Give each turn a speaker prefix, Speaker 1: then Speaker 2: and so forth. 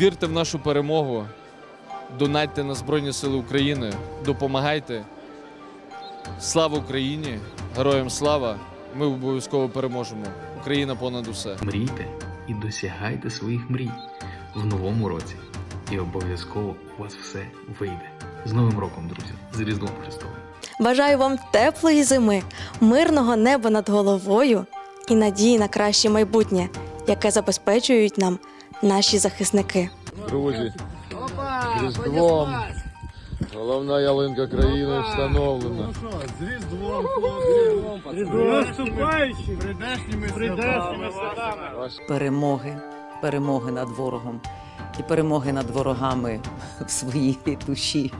Speaker 1: Вірте в нашу перемогу, донатьте на Збройні Сили України, допомагайте. Слава Україні! Героям слава! Ми обов'язково переможемо. Україна понад усе.
Speaker 2: Мрійте і досягайте своїх мрій в новому році. І обов'язково у вас все вийде. З Новим роком, друзі, з Різдвом Христовим!
Speaker 3: Бажаю вам теплої зими, мирного неба над головою і надії на краще майбутнє, яке забезпечують нам наші захисники.
Speaker 4: Друзі, з Різдвом. Головна ялинка країни встановлена.
Speaker 5: Наступаючи прийдешніми святами.
Speaker 6: перемоги, перемоги над ворогом і перемоги над ворогами в своїй душі.